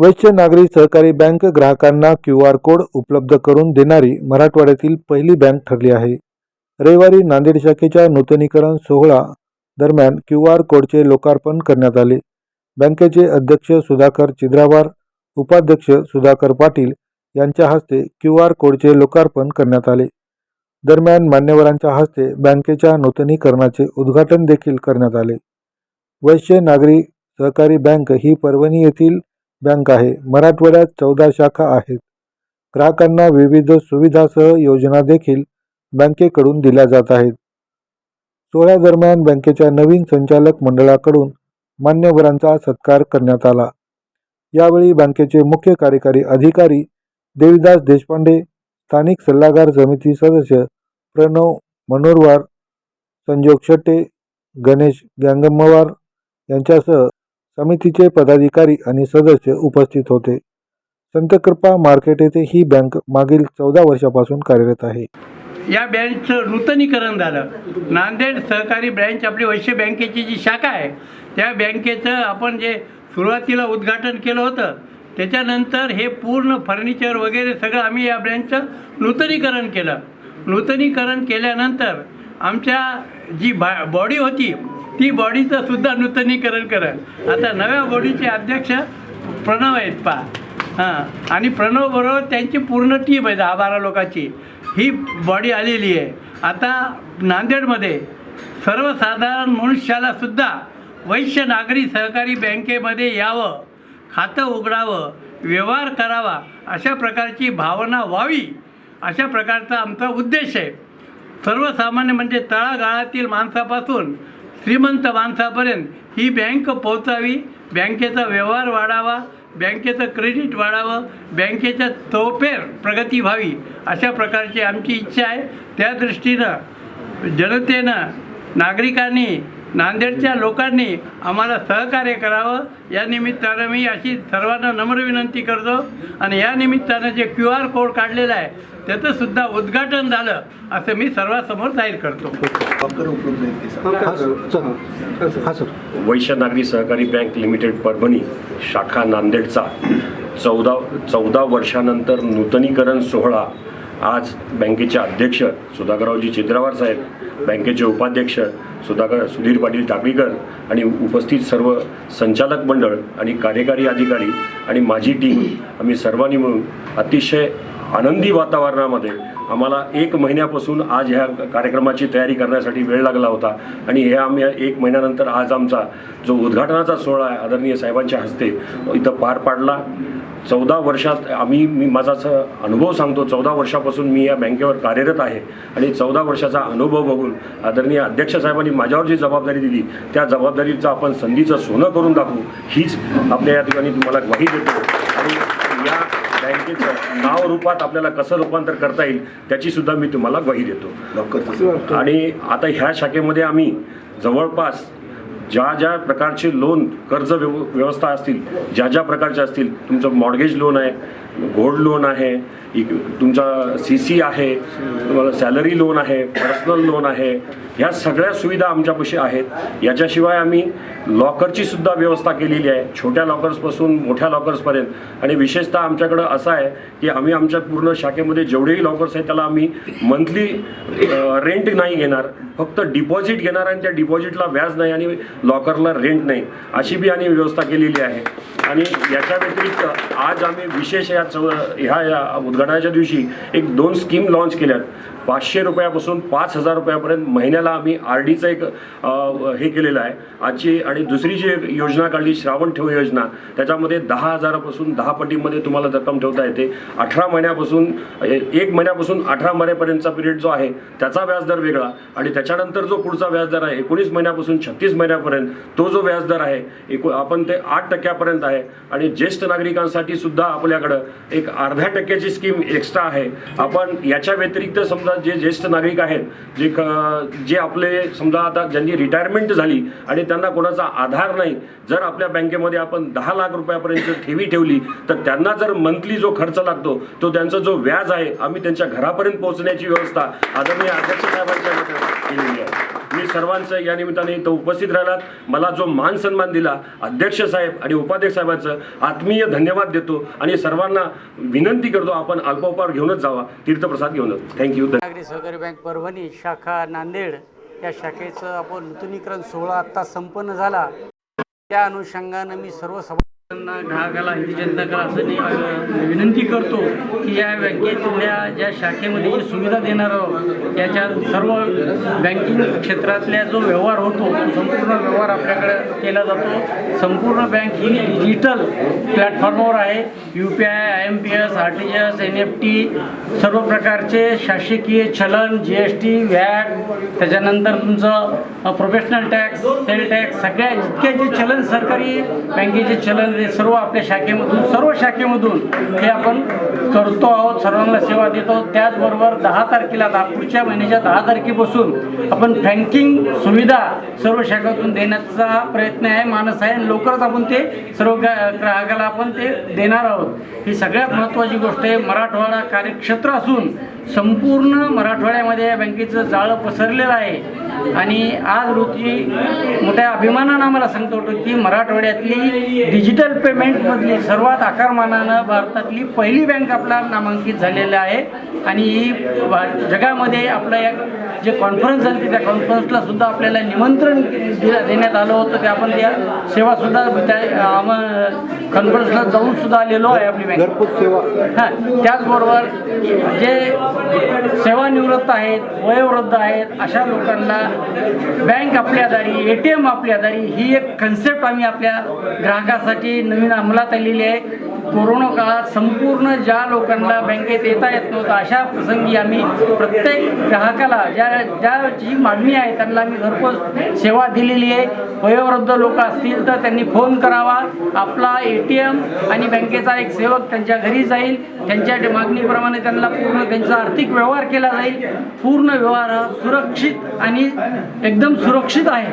वैश्य नागरी सहकारी बँक ग्राहकांना क्यू आर कोड उपलब्ध करून देणारी मराठवाड्यातील पहिली बँक ठरली आहे. रविवारी नांदेड शाखेच्या नूतनीकरण सोहळा दरम्यान क्यू आर कोडचे लोकार्पण करण्यात आले. बँकेचे अध्यक्ष सुधाकर चिद्रावार उपाध्यक्ष सुधाकर पाटील यांच्या हस्ते क्यू आर कोडचे लोकार्पण करण्यात आले. दरम्यान मान्यवरांच्या हस्ते बँकेच्या नूतनीकरणाचे उद्घाटन देखील करण्यात आले. वैश्य नागरी सहकारी बँक ही परभणी येथील बँक आहे. मराठवाड्यात चौदा शाखा आहेत. ग्राहकांना विविध सुविधासह योजना देखील बँकेकडून दिल्या जात आहेत. सोहळ्यादरम्यान बँकेच्या नवीन संचालक मंडळाकडून मान्यवरांचा सत्कार करण्यात आला. यावेळी बँकेचे मुख्य कार्यकारी अधिकारी देविदास देशपांडे स्थानिक सल्लागार समिती सदस्य प्रणव मनोरवार संजोग शेट्टे गणेश गंगम्मवार यांच्यासह समितीचे पदाधिकारी आणि सदस्य उपस्थित होते. संतकृपा मार्केट येथे ही बँक मागील चौदा वर्षापासून कार्यरत आहे. या बँकचं नूतनीकरण झालं. नांदेड सहकारी ब्रँच आपली वैश्य बँकेची जी शाखा आहे त्या बँकेचं आपण जे सुरुवातीला उद्घाटन केलं होतं त्याच्यानंतर हे पूर्ण फर्निचर वगैरे सगळं आम्ही या ब्रँचचं नूतनीकरण केलं. नूतनीकरण केल्यानंतर आमच्या जी बा बॉडी होती ती बॉडीचं सुद्धा नूतनीकरण करेल. आता नव्या बॉडीचे अध्यक्ष प्रणव आहेत पा हां आणि प्रणवबरोबर त्यांची पूर्ण टीम आहे दहा बारा लोकांची. ही बॉडी आलेली आहे. आता नांदेडमध्ये सर्वसाधारण मनुष्याला सुद्धा वैश्य नागरी सहकारी बँकेमध्ये यावं खातं उघडावं व्यवहार करावा अशा प्रकारची भावना व्हावी अशा प्रकारचा आमचा उद्देश आहे. सर्वसामान्य म्हणजे तळागाळातील माणसापासून श्रीमंत माणसापर्यंत ही बँक पोहोचावी बँकेचा व्यवहार वाढावा बँकेचं क्रेडिट वाढावं बँकेच्या तोपेर प्रगती व्हावी अशा प्रकारची आमची इच्छा आहे. त्या दृष्टीनं जनतेनं नागरिकांनी नांदेडच्या लोकांनी आम्हाला सहकार्य करावं. या निमित्तानं मी अशी सर्वांना नम्र विनंती करतो आणि या निमित्तानं जे क्यू आर कोड काढलेला आहे त्याचंसुद्धा उद्घाटन झालं असं मी सर्वांसमोर जाहीर करतो. हा सर. वैश्य नागरी सहकारी बँक लिमिटेड परभणी शाखा नांदेडचा. चौदा चौदा वर्षानंतर नूतनीकरण सोहळा. आज बँकेचे अध्यक्ष सुधाकररावजी चित्रावार साहेब बँकेचे उपाध्यक्ष सुधाकर सुधीर पाटील टाकळीकर आणि उपस्थित सर्व संचालक मंडळ आणि कार्यकारी अधिकारी आणि माझी टीम आम्ही सर्वांनी मिळून अतिशय आनंदी वातावरणामध्ये आम्हाला एक महिन्यापासून आज ह्या कार्यक्रमाची तयारी करण्यासाठी वेळ लागला होता. आणि हे आम्ही एक महिन्यानंतर आज आमचा जो उद्घाटनाचा सोहळा आहे आदरणीय साहेबांच्या हस्ते इथं पार पाडला. चौदा वर्षात आम्ही मी माझा असं अनुभव सांगतो चौदा वर्षापासून मी या बँकेवर कार्यरत आहे. आणि चौदा वर्षाचा अनुभव बघून आदरणीय अध्यक्ष साहेबांनी माझ्यावर जी जबाबदारी दिली त्या जबाबदारीचं आपण संधीचं सोनं करून दाखवू हीच आपल्या या ठिकाणी तुम्हाला ग्वाही देतो. आणि या बँकेचं नाव रूपात आपल्याला कसं रूपांतर करता येईल त्याची सुद्धा मी तुम्हाला ग्वाही देतो. आणि आता ह्या शाखेमध्ये आम्ही जवळपास ज्या ज्या प्रकारचे लोन कर्ज व्यव व्यवस्था असतील ज्या ज्या प्रकारचे असतील तुमचं मॉर्गेज लोन आहे गोल्ड लोन आहे तुमचा सी सी आहे तुम्हाला सॅलरी लोन आहे पर्सनल लोन आहे ह्या सगळ्या सुविधा आमच्यापाशी आहेत. याच्याशिवाय आम्ही लॉकरची सुद्धा व्यवस्था केलेली आहे. छोट्या लॉकर्सपासून मोठ्या लॉकर्सपर्यंत. आणि विशेषतः आमच्याकडं असं आहे की आम्ही आमच्या पूर्ण शाखेमध्ये जेवढेही लॉकर्स आहेत त्याला आम्ही मंथली रेंट नाही घेणार. फक्त डिपॉझिट घेणार आणि त्या डिपॉझिटला व्याज नाही आणि लॉकरला रेंट नाही. अशी बी आम्ही व्यवस्था केलेली आहे. आणि याच्या व्यतिरिक्त आज आम्ही विशेष या चौ ह्या या उद्घाटनाच्या दिवशी एक दोन स्कीम लॉन्च केल्यात. पाचशे रुपयापासून पाच हजार रुपयापर्यंत महिन्याला आम्ही आर डीचं एक हे केलेलं आहे. आजची आणि दुसरी जी एक योजना काढली श्रावण ठेव योजना त्याच्यामध्ये दहा हजारापासून दहा पटीमध्ये तुम्हाला रक्कम ठेवता येते. अठरा महिन्यापासून ए- एक महिन्यापासून अठरा महिन्यापर्यंतचा पिरियड जो आहे त्याचा व्याजदर वेगळा. आणि त्याच्यानंतर जो पुढचा व्याजदर आहे एकोणीस महिन्यापासून छत्तीस महिन्यापर्यंत तो जो व्याजदर आहे एकू आपण ते आठ टक्क्यापर्यंत आहे. आणि ज्येष्ठ नागरिकांसाठी सुद्धा आपल्याकडं एक अर्ध्या टक्क्याची स्कीम एक्स्ट्रा आहे. आपण याच्या व्यतिरिक्त समजा जे ज्येष्ठ नागरिक आहेत जे क- जे आपले समजा आता ज्यांची रिटायरमेंट झाली आणि त्यांना कोणाचा आधार नाही जर आपल्या बँकेमध्ये आपण दहा लाख रुपयापर्यंत ठेवी ठेवली तर त्यांना जर मंथली जो खर्च लागतो तो त्यांचा जो व्याज आहे आम्ही त्यांच्या घरापर्यंत पोहोचण्याची व्यवस्था आदरणीय अध्यक्ष साहेबांच्या केलेली आहे. मी सर्वांचं या निमित्ताने इथं उपस्थित राहिलात. मला जो मान सन्मान दिला अध्यक्ष साहेब आणि उपाध्यक्ष साहेबांचं आत्मीय धन्यवाद देतो आणि सर्वांना विनंती करतो आपण अल्पोपार घेऊनच जावा तीर्थप्रसाद घेऊनच. थँक्यू नागरी सहकारी बँक परभणी शाखा नांदेड या शाखेचं आपण नूतनीकरण सोहळा आत्ता संपन्न झाला. त्या अनुषंगानं मी सर्व ग्राहकाला हिंदी जनता असं विनंती करतो की या बँकेतल्या ज्या शाखेमध्ये जी सुविधा देणार आहोत सर्व बँकिंग क्षेत्रातल्या जो व्यवहार होतो तो संपूर्ण व्यवहार आपल्याकडे केला जातो. संपूर्ण बँक ही डिजिटल प्लॅटफॉर्मवर आहे. U P I I M P S R T S N F T सर्व प्रकारचे शासकीय चलन जी एस टी व्हॅट त्याच्यानंतर तुमचं प्रोफेशनल टॅक्स सेल टॅक्स सगळ्या इतक्या जे चलन सरकारी बँकेचे चलन हे सर्व आपल्या शाखेमधून सर्व शाखेमधून हे आपण करतो आहोत सर्वांना सेवा देतो त्याचबरोबर दहा तारखेला दहा पुढच्या महिन्याच्या दहा तारखेपासून आपण बँकिंग सुविधा सर्व शाखेतून देण्याचा प्रयत्न आहे मानस आहे. आणि लवकरच आपण ते सर्व ग्रा- ग्राहकाला आपण ते देणार आहोत. ही सगळ्यात महत्त्वाची गोष्ट आहे. मराठवाडा कार्यक्षेत्र असून संपूर्ण मराठवाड्यामध्ये या बँकेचं जाळं पसरलेलं आहे. आणि आज रोजी मोठ्या अभिमानानं आम्हाला सांगतो होतो की मराठवाड्यातली डिजिटल पेमेंटमधली सर्वात आकारमानानं भारतातली पहिली बँक आपला नामांकित झालेलं आहे. आणि ही जगामध्ये आपलं एक जे कॉन्फरन्स झाली त्या कॉन्फरन्सला सुद्धा आपल्याला निमंत्रण दिलं देण्यात आलं होतं. ते आपण त्या सेवासुद्धा त्या कॉन्फरन्सला जाऊन सुद्धा आलेलो आहे आपली बँक घरपोच सेवा. हां त्याचबरोबर जे सेवानिवृत्त आहेत वयोवृद्ध आहेत अशा लोकांना बँक आपल्या दारी ए टी एम आपल्या दारी ही एक कन्सेप्ट आम्ही आपल्या ग्राहकासाठी नवीन अंमलात आलेली आहे. कोरोना काळात संपूर्ण ज्या लोकांना बँकेत येता येत नव्हतं अशा प्रसंगी आम्ही प्रत्येक ग्राहकाला ज्या ज्या जी मागणी आहे त्यांना आम्ही घरपोच सेवा दिलेली आहे. वयोवृद्ध लोक असतील तर त्यांनी फोन करावा. आपला ए टी एम आणि बँकेचा एक सेवक त्यांच्या घरी जाईल. त्यांच्या मागणीप्रमाणे त्यांना पूर्ण त्यांचा आर्थिक व्यवहार केला जाईल. पूर्ण व्यवहार हा सुरक्षित आणि एकदम सुरक्षित आहे.